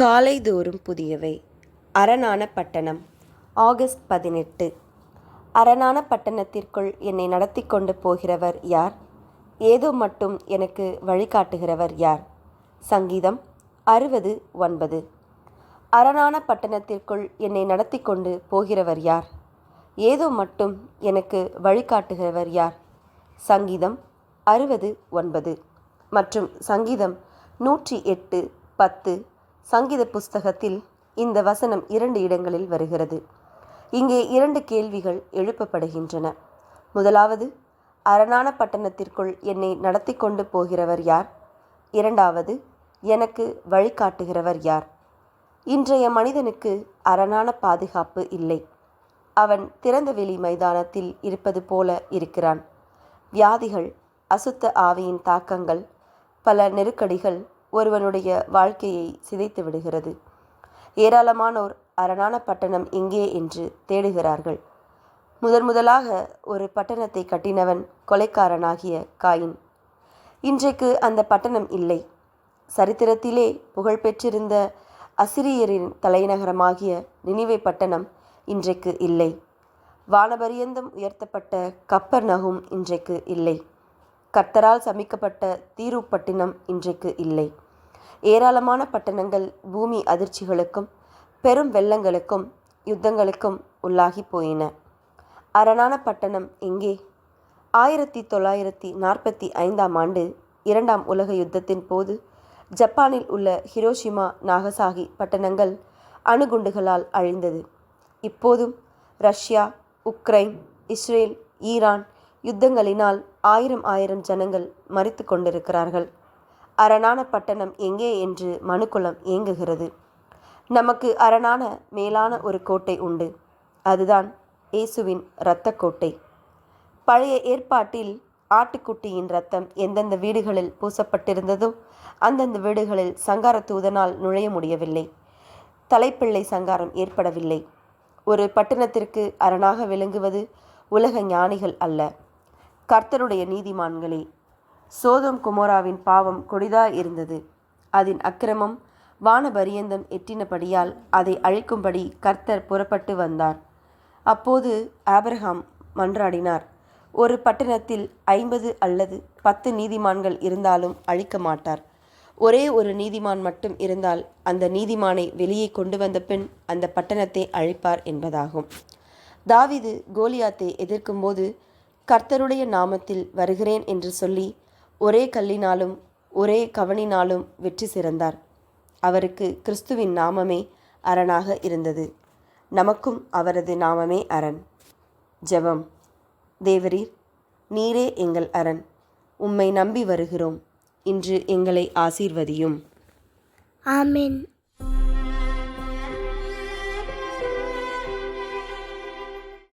காலை தோறும் புதியவை. அரணான பட்டணம் ஆகஸ்ட் பதினெட்டு. அரணான பட்டணத்திற்குள் என்னை நடத்தி கொண்டு போகிறவர் யார்? ஏதோ மட்டும் எனக்கு வழிகாட்டுகிறவர் யார்? சங்கீதம் அறுபது ஒன்பது. அரணான பட்டணத்திற்குள் என்னை நடத்தி கொண்டு போகிறவர் யார்? ஏதோ மட்டும் எனக்கு வழிகாட்டுகிறவர் யார்? சங்கீதம் அறுபது ஒன்பது. மற்றும் சங்கீதம் நூற்றி எட்டு பத்து சங்கீத புஸ்தகத்தில் இந்த வசனம் இரண்டு இடங்களில் வருகிறது. இங்கே இரண்டு கேள்விகள் எழுப்பப்படுகின்றன. முதலாவது அரணான பட்டணத்திற்குள் என்னை நடத்தி கொண்டு போகிறவர் யார்? இரண்டாவது எனக்கு வழிகாட்டுகிறவர் யார்? இன்றைய மனிதனுக்கு அரணான பாதுகாப்பு இல்லை. அவன் திறந்தவெளி மைதானத்தில் இருப்பது போல இருக்கிறான். வியாதிகள் அசுத்த ஆவியின் தாக்கங்கள் பல நெருக்கடிகள் ஒருவனுடைய வாழ்க்கையை சிதைத்து விடுகிறது. ஏராளமானோர் அரணான பட்டணம் எங்கே என்று தேடுகிறார்கள். முதன் முதலாக ஒரு பட்டணத்தை கட்டினவன் கொலைக்காரனாகிய காயின். இன்றைக்கு அந்த பட்டணம் இல்லை. சரித்திரத்திலே புகழ்பெற்றிருந்த அசிரியரின் தலைநகரமாகிய நினைவை பட்டணம் இன்றைக்கு இல்லை. வானபரியந்தம் உயர்த்தப்பட்ட கப்பர் நகும் இன்றைக்கு இல்லை. கர்த்தரால் சமிக்கப்பட்ட தீருப்பட்டினம் இன்றைக்கு இல்லை. ஏராளமான பட்டணங்கள் பூமி அதிர்ச்சிகளுக்கும் பெரும் வெள்ளங்களுக்கும் யுத்தங்களுக்கும் உள்ளாகி போயின. அரணான பட்டணம் எங்கே? ஆயிரத்தி தொள்ளாயிரத்தி நாற்பத்தி ஐந்தாம் ஆண்டு இரண்டாம் உலக யுத்தத்தின் போது ஜப்பானில் உள்ள ஹிரோஷிமா நாகசாகி பட்டணங்கள் அணுகுண்டுகளால் அழிந்தது. இப்போதும் ரஷ்யா உக்ரைன் இஸ்ரேல் ஈரான் யுத்தங்களினால் ஆயிரம் ஆயிரம் ஜனங்கள் மறித்து கொண்டிருக்கிறார்கள். அரணான பட்டணம் எங்கே என்று மனுக்குலம் ஏங்குகிறது. நமக்கு அரணான மேலான ஒரு கோட்டை உண்டு. அதுதான் இயேசுவின் இரத்த கோட்டை. பழைய ஏற்பாட்டில் ஆட்டுக்குட்டியின் ரத்தம் எந்தெந்த வீடுகளில் பூசப்பட்டிருந்ததோ அந்தந்த வீடுகளில் சங்கார தூதனால் நுழைய முடியவில்லை. தலைப்பிள்ளை சங்காரம் ஏற்படவில்லை. ஒரு பட்டணத்திற்கு அரணாக விளங்குவது உலக ஞானிகள் அல்ல. கர்த்தருடைய நீதிமான்களே சோதம் குமோராவின் பாவம் கொடிதா இருந்தது. அதன் அக்கிரமம் வானபரியந்தம் எட்டினபடியால் அதை அழிக்கும்படி கர்த்தர் புறப்பட்டு வந்தார். அப்போது ஆபிரகாம் மன்றாடினார் ஒரு பட்டணத்தில் ஐம்பது அல்லது பத்து நீதிமான்கள் இருந்தாலும் அழிக்க மாட்டார். ஒரே ஒரு நீதிமான் மட்டும் இருந்தால் அந்த நீதிமானை வெளியே கொண்டு வந்த பின் அந்த பட்டணத்தை அழிப்பார் என்பதாகும். தாவிது கோலியாத்தை எதிர்க்கும்போது கர்த்தருடைய நாமத்தில் வருகிறேன் என்று சொல்லி ஒரே கல்லினாலும் ஒரே கவனினாலும் வெற்றி சிறந்தார். அவருக்கு கிறிஸ்துவின் நாமமே அரணாக இருந்தது. நமக்கும் அவரது நாமமே அரண். ஜெபம். தேவரீர் நீரே எங்கள் அரண். உம்மை நம்பி வருகிறோம். இன்று எங்களை ஆசீர்வதியும். ஆமென்.